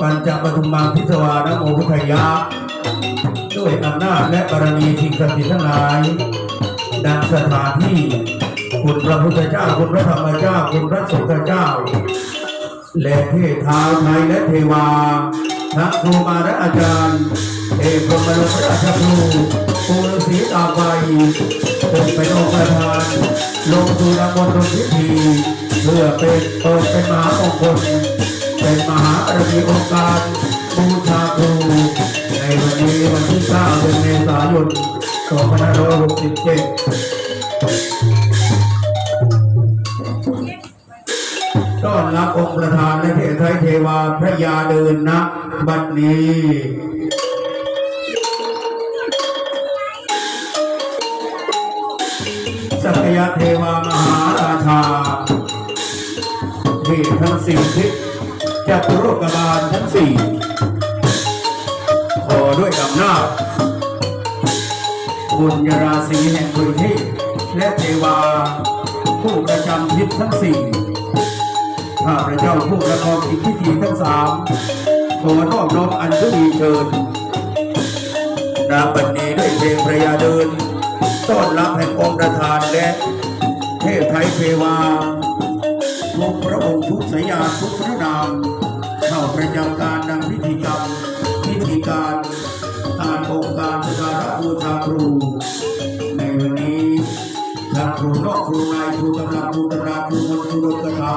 ปัญจปฐุมาพิศวานโมพุทธยะด้วยอำนาจและบารมีสิ่งศักดิ์สิทธิ์ทั้งหลาย ดังสถานที่คุณพระพุทธเจ้าคุณพระธรรมเจ้าคุณพระสงฆ์เจ้า และเทพทาไทยและเทวานักครูมาและอาจารย์เอกพรหมลงราชครูปูฤาษีตาใบเป็นเป็นองค์ประธานลงสู่นามนตพิธีเพื่อเป็นเปิดเป็นมหามงคล เป็นมหาบารมีองค์การบูชาครูในวันนี้วันที่9เดือนเมษายน2567ต้อนรับองค์ประธานและเทพไทยเทวาพระยาเดินนะบัดนี้สักยะเทวามหาราชาเทพทั้งสี่งทิศ จัตุโลกบาลทั้งสี่ขอด้วยอำนาจบุญยราศีแห่งพื้นที่และเทวา ผู้ประจำทิศทั้งสี่ข้าพระเจ้าผู้ประกอบกิจพิธีทั้งสามขอนอบน้อมอัญชลีเชิญนาบันนี้ด้วยเพลงพระยาเดิน ต้อนรับแห่งองค์ประธานและเทพไทยเทวา ทุกพระองค์ทุกสยาณทุกพระนาม เข้าประจำการนำพิธีกรรมพิธีการการองค์การสการะบูชาครู ในวันนี้ทั้งครูนอกครูในครูตำราครูตำราครูมนต์ครูดนตถา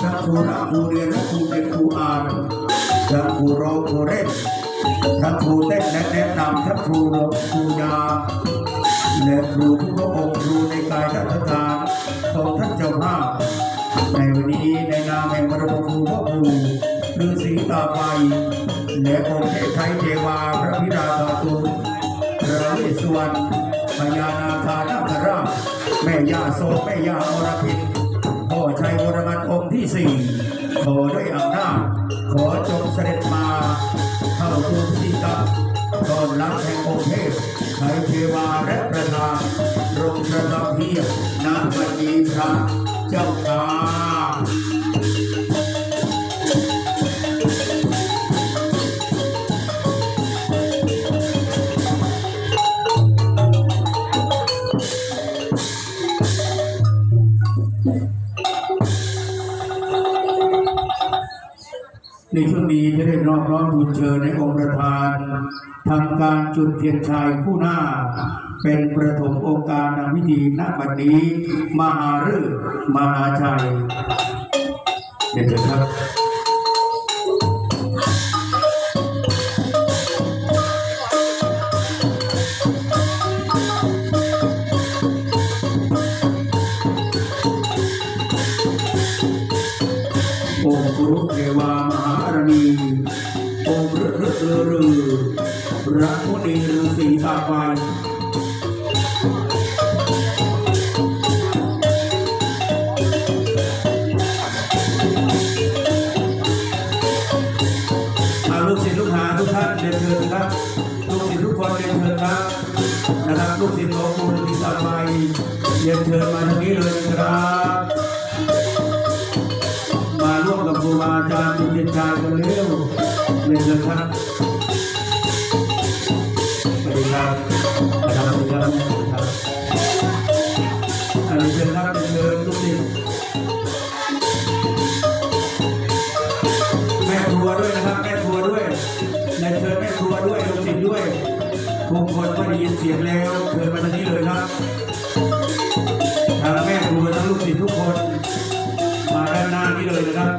ทั้งครูรักครูเรียนและครูเป็นครูอ่านทั้งครูร้องครูเล่นทั้งครูเต้นและแนะนำทั้งครูครูยาและครูทุกพระองค์ครูในกายทัศการของท่านเจ้าภาพ ในวันนี้ในนามแห่งบรมครูพ่อครูฤาษีตาไฟและองค์เทพไทยเทวาพระพิราชาตุลพระเวสสุวรรณพญานาคานาคราชแม่ย่าโซแม่ย่าอรพินพ่อชัยวรมันองค์ที่สี่ขอด้วยอำนาจขอจงเสด็จมาเข้าสู่พิธีกรรมต้อนรับแห่งองค์เทพไทยเทวาและประธานรงประทับเพียรณวันนี้พระ เจ้าค่ะในช่วงนี้จะได้น้อมน้อมบุญเชิญในองค์ประธานทำการจุดเทียนชัยคู่หน้า เป็นประถมโอการนำพิธีณบัดนี้ มหาฤกษ์มหาชัยเดี๋ยวเถิดครับองค์กุรุเทวามหารณีองค์ฤฤฤฤพระมุนีฤาษีตาไฟ นิธิตาไฟเรียนเชิญมาทางนี้เลยครับ มาร่วมกับครูบาอาจารย์จุดเทียนกันเร็วเรียนะครับ ทุกคนก็ได้ยินเสียงแล้วเชิญมาทางนี้เลยครับทางแม่ครัวทั้งลูกศิษย์ทุกคน มาด้านหน้านี้เลยนะครับ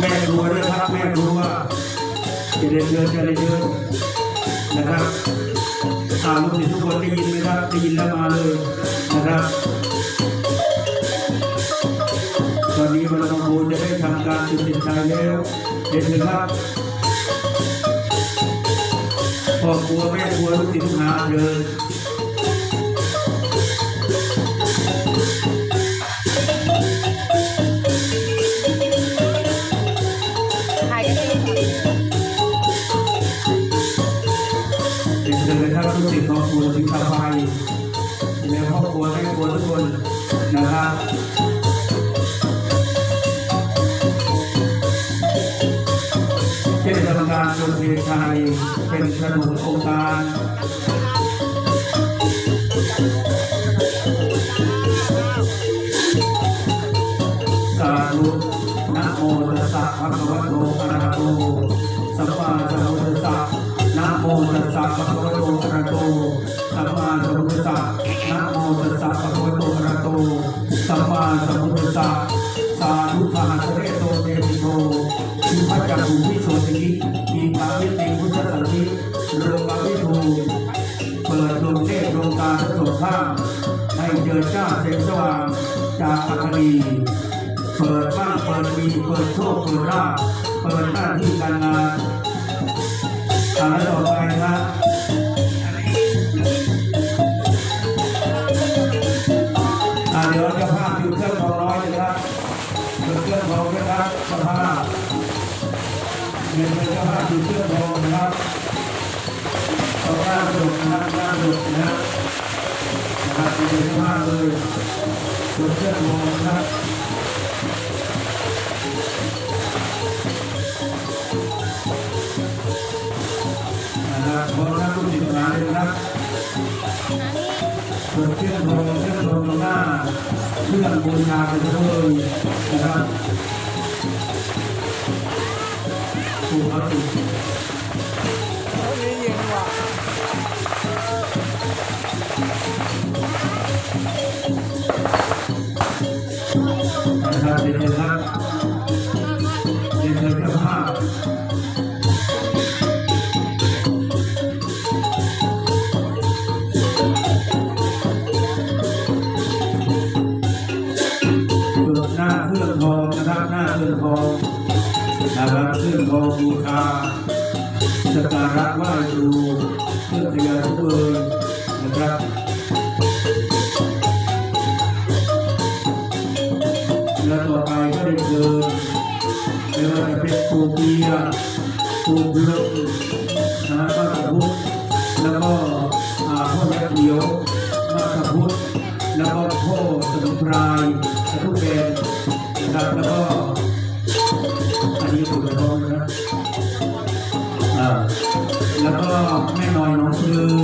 แม่ครัวด้วยครับแม่ครัวจะเดินเชิญจะเดินเชิญนะครับอาลูกศิษย์ทุกคนได้ยินไหมครับได้ยินแล้วมาเลยนะครับ อนนี้บรรพบุรุษจะได้ทำการจุดติดใจแล้วเห็นไหมครับพ่อครัวแม่ครัวลูกศิษย์ทุกหาเดินาลดนตรีไทยเป็นสนุนองค์การสาธุนะโมตัสสะภะคะวะโตอะระหะโตสัมมาสัมพุทธัสสะนะโมตัสสะภะคะวะโตอะระหะโตสัมมาสัมพุทธัสสะนะโมตัสสะภะคะวะโตอะระหะโตสัมมาสัมพุทธัสสะสาธุสหัสเรโตเตปิโตทิพัจจภูมิโสติ ข้างให้เจิดจ้าแสงสว่างจากอัคนีเปิดบ้านเปิดมีเปิดโชคเปิดราภเปิดหน้าที่การงานอันต่อไปนะอ่าเดี๋ยวจะพาพอยู่เครื่องทองร้อยเลยครับเครื่องทองนะครับสภาพเดี๋ยวจะพาพอยู่เครื่องทองนะครับเอาหน้าดุนะครับหน้าดุนะครับ นะครับเป็นมากเลยตัวเชือกโมนะครับนะครับขอรับลูกศิษย์มาเลยนะครับตัวเชือกโมเชือกโมตรงหน้าเพื่อนบูชากันเลยนะครับถูกครับถูกโอ้ยเย็นว่ะ น แล้วต่อไปก็ได้เดินไม่ว่าจะเป็นปูเบียร์ปูบล็อกนะมากระพุทธแล้วก็อ่าพ่อแม่เขียวมากระพุทธแล้วก็พ่อสมุนไพรกระทุกเบนนะครับแล้วก็อันนี้ถูกต้องนะอ่าแล้วก็แม่น้อยน้องปลือ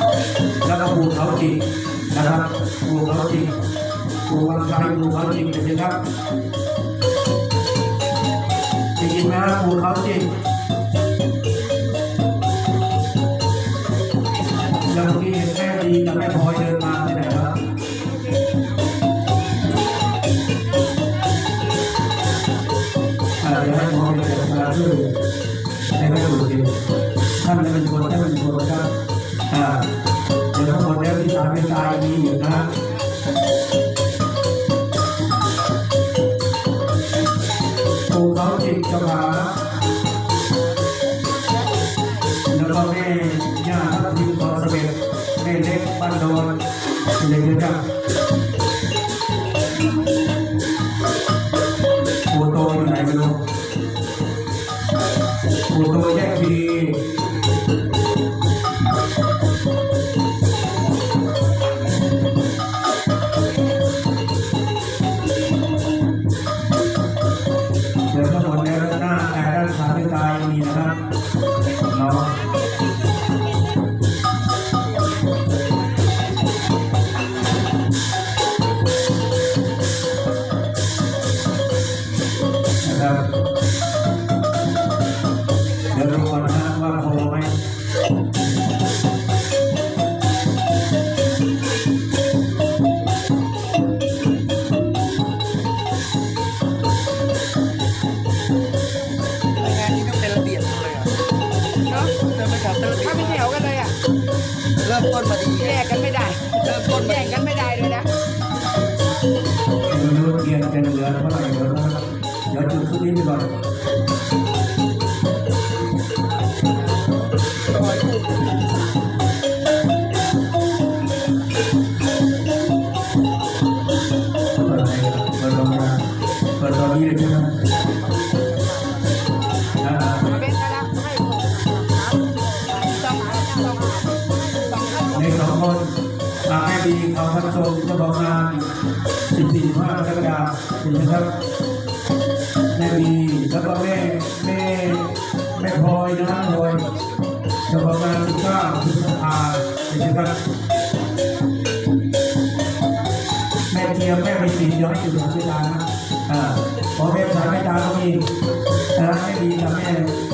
อยากกูเรียนจากด้านหน้านะครับเด็กกๆจะเรามองไปช่วยดูหน่อยอะไรเชิญนะครกูเบียร์แม่เบียร์พ่อยาดีจะทุกเบนตีกันว่าแล้วก็ปูเขาจริงนะครับปูเขาจริงปูวันไทยปูเขาจริงเป็นยังครับได้ยินไหมครับปูเขาจริงแล้วเมื่อกี้เห็นแม่ดีกับแม่พลอยเดินมาที่ไหนครับอ่าเดี๋ยวให้พลอยเดินมาด้วยให้ไม่ถูกจริงท่านเป็นคนท่านเป็นคนครับ อ่าเดี๋ยวทั้งหมดแล้วที่ทำให้ตายมีอยู่นะภูเขาจิตกระบาแล้วก็แม่ย่าทัพทิมขอสเบ็ดแม่เล็กบ้านโดนเด็กๆจ้ะปู่ อนนี้เลยใช่ไหมอ่าเป็นกระลักให้ผมสองสองสองในสองคนอาแม่ดีเขาทัชมเจ้าของงาน14 15กรกฎาคมนะครับ แล้วก็แม่แม่แม่พลอยนะพลอยจะประมาของงาน19พฤษภาคมนะครับแม่เทียมแม่ไปสีย้อยอยู่หลังเวลานะอ่าพอแม่สายแม่ดาก็มีนะแม่ดีกับแม่บอยอยู่เลย